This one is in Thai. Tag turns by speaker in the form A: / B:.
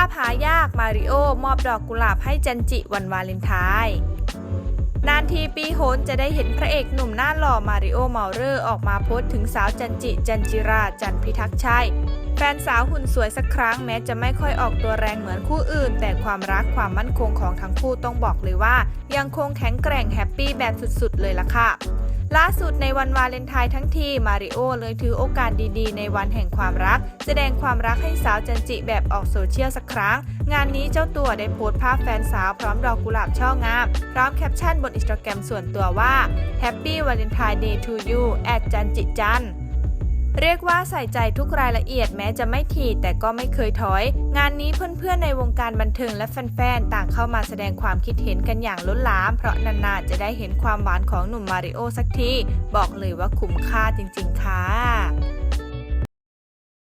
A: าพหายากมาริโอมอบดอกกุหลาบให้จันจิวันวาเลนไทน์นานทีปีโหนจะได้เห็นพระเอกหนุ่มหน้าหล่อมาริโอเมาเลอร์ออกมาโพสต์ถึงสาวจันจิ จันจิรา จันพิทักษ์ชัยแฟนสาวหุ่นสวยสักครั้งแม้จะไม่ค่อยออกตัวแรงเหมือนคู่อื่น แต่ความรักความมั่นคงของทั้งคู่ต้องบอกเลยว่า ยังคงแข็งแกร่งแฮปปี้แบบสุดๆ เลยล่ะค่ะ ล่าสุดในวันวาเลนไทน์ทั้งทีมาริโอเลยถือโอกาสดีๆ ในวันแห่งความรัก แสดงความรักให้สาวจันจิแบบออกโซเชียลสักครั้ง งานนี้เจ้าตัวได้โพสต์ภาพแฟนสาวพร้อมดอกกุหลาบช่องามพร้อมแคปชั่นบนอินสตาแกรมส่วนตัวว่า Happy Valentine Day to you แอดจันจิจันเรียกว่าใส่ใจทุกรายละเอียดแม้จะไม่ถี่แต่ก็ไม่เคยถอย งานนี้เพื่อนๆในวงการบันเทิงและแฟนๆ ต่างเข้ามาแสดงความคิดเห็นกันอย่างล้นหลาม เพราะนานๆ จะได้เห็นความหวานของหนุ่มมาริโอสักที บอกเลยว่าคุ้มค่าจริงๆค่ะ